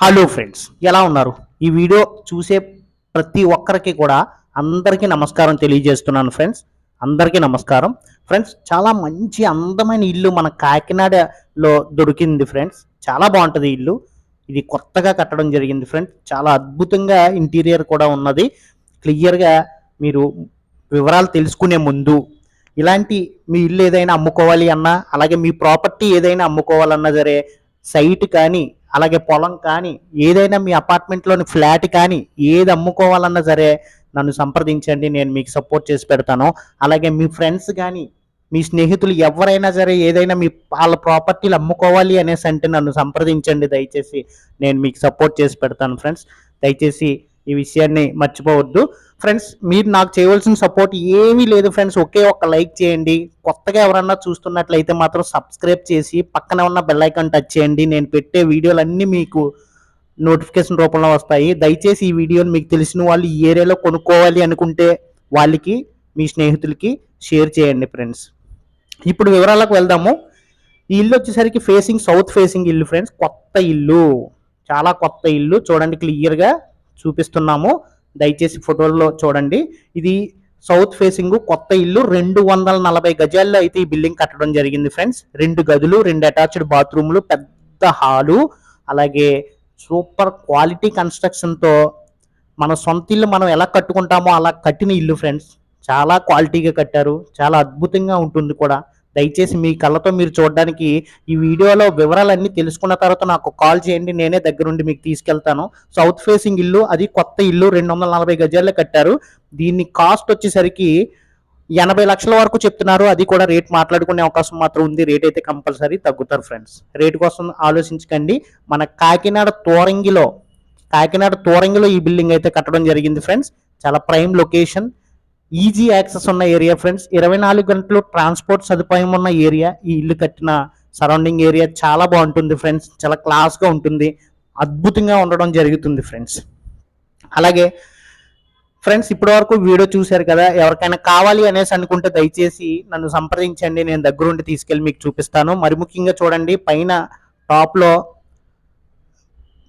Hello friends ఎలా ఉన్నారు? ఈ వీడియో చూసే ప్రతి ఒక్కరికి కూడా అందరికీ నమస్కారం తెలియజేస్తున్నాను ఫ్రెండ్స్ అందరికీ నమస్కారం. ఫ్రెండ్స్ చాలా మంచి అందమైన ఇల్లు మన కాకినాడలో దొరికింది ఫ్రెండ్స్ చాలా బాగుంటుంది ఇల్లు. ఇది కొత్తగా కట్టడం జరిగింది ఫ్రెండ్స్ చాలా అద్భుతంగా ఇంటీరియర్ కూడా ఉన్నది. క్లియర్గా మీరు వివరాలు తెలుసుకునే ముందు ఇలాంటి మీ ఇల్లు ఏదైనా అమ్ముకోవాలి అన్నా అలాగే మీ ప్రాపర్టీ ఏదైనా అమ్ముకోవాలన్నా సరే సైట్ కానీ అలాగే పొలం కానీ ఏదైనా మీ అపార్ట్మెంట్లోని ఫ్లాట్ కానీ ఏది అమ్ముకోవాలన్నా సరే నన్ను సంప్రదించండి నేను మీకు సపోర్ట్ చేసి పెడతాను. అలాగే మీ ఫ్రెండ్స్ కానీ మీ స్నేహితులు ఎవరైనా సరే ఏదైనా మీ వాళ్ళ ప్రాపర్టీలు అమ్ముకోవాలి అనేసి అంటే నన్ను సంప్రదించండి దయచేసి నేను మీకు సపోర్ట్ చేసి పెడతాను ఫ్రెండ్స్. దయచేసి ఈ విషయాన్ని మర్చిపోవద్దు. ఫ్రెండ్స్ మీరు నాకు చేయవలసిన సపోర్ట్ ఏమీ లేదు ఫ్రెండ్స్ ఒకే ఒక్క లైక్ చేయండి. కొత్తగా ఎవరన్నా చూస్తున్నట్లయితే మాత్రం సబ్స్క్రైబ్ చేసి పక్కన ఉన్న బెల్ ఐకాన్ టచ్ చేయండి. నేను పెట్టే వీడియోలన్నీ మీకు నోటిఫికేషన్ రూపంలో వస్తాయి. దయచేసి ఈ వీడియోని మీకు తెలిసిన వాళ్ళు ఈ ఏరియాలో కొనుక్కోవాలి అనుకుంటే వాళ్ళకి మీ స్నేహితులకి షేర్ చేయండి ఫ్రెండ్స్ ఇప్పుడు వివరాలకు వెళ్దాము. ఈ ఇల్లు వచ్చేసరికి ఫేసింగ్ సౌత్ ఫేసింగ్ ఇల్లు ఫ్రెండ్స్ కొత్త ఇల్లు. చాలా కొత్త ఇల్లు. చూడండి క్లియర్గా చూపిస్తున్నాము. దయచేసి ఫోటోల్లో చూడండి. ఇది సౌత్ ఫేసింగ్ కొత్త ఇల్లు. రెండు వందల నలభై గజాల్లో అయితే ఈ బిల్డింగ్ కట్టడం జరిగింది ఫ్రెండ్స్. రెండు గదులు రెండు అటాచ్డ్ బాత్రూమ్లు పెద్ద హాలు అలాగే సూపర్ క్వాలిటీ కన్స్ట్రక్షన్తో మన సొంత ఇల్లు మనం ఎలా కట్టుకుంటామో అలా కట్టిన ఇల్లు ఫ్రెండ్స్. చాలా క్వాలిటీగా కట్టారు. చాలా అద్భుతంగా ఉంటుంది కూడా. దయచేసి మీ కళ్ళతో మీరు చూడడానికి ఈ వీడియోలో వివరాలన్నీ తెలుసుకున్న తర్వాత నాకు కాల్ చేయండి. నేనే దగ్గరుండి మీకు తీసుకెళ్తాను. సౌత్ ఫేసింగ్ ఇల్లు అది కొత్త ఇల్లు. రెండు వందల నలభై గజాల్లో కట్టారు. దీన్ని కాస్ట్ వచ్చేసరికి ఎనభై లక్షల వరకు చెప్తున్నారు. అది కూడా రేట్ మాట్లాడుకునే అవకాశం మాత్రం ఉంది. రేట్ అయితే కంపల్సరీ తగ్గుతారు ఫ్రెండ్స్. రేట్ కోసం ఆలోచించకండి. మన కాకినాడ తోరంగిలో కాకినాడ తోరంగిలో ఈ బిల్డింగ్ అయితే కట్టడం జరిగింది ఫ్రెండ్స్. చాలా ప్రైమ్ లొకేషన్. ఈజీ యాక్సెస్ ఉన్న ఏరియా ఫ్రెండ్స్. ఇరవై నాలుగు గంటలు ట్రాన్స్పోర్ట్ సదుపాయం ఉన్న ఏరియా. ఈ ఇల్లు కట్టిన సరౌండింగ్ ఏరియా చాలా బాగుంటుంది ఫ్రెండ్స్. చాలా క్లాస్గా ఉంటుంది. అద్భుతంగా ఉండడం జరుగుతుంది ఫ్రెండ్స్. అలాగే ఫ్రెండ్స్ ఇప్పటి వరకు వీడియో చూశారు కదా. ఎవరికైనా కావాలి అనేసి అనుకుంటే దయచేసి నన్ను సంప్రదించండి. నేను దగ్గరుండి తీసుకెళ్ళి మీకు చూపిస్తాను. మరి ముఖ్యంగా చూడండి పైన టాప్లో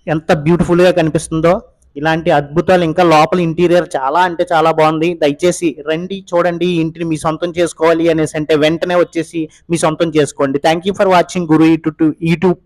ఎంత బ్యూటిఫుల్గా కనిపిస్తుందో. ఇలాంటి అద్భుతాలు ఇంకా లోపల ఇంటీరియర్ చాలా అంటే చాలా బాగుంది. దయచేసి రండి చూడండి ఇంటిని మీ సొంతం చేసుకోవాలి అనేసి అంటే వెంటనే వచ్చేసి మీ సొంతం చేసుకోండి. Thank you for watching Guru YouTube YouTube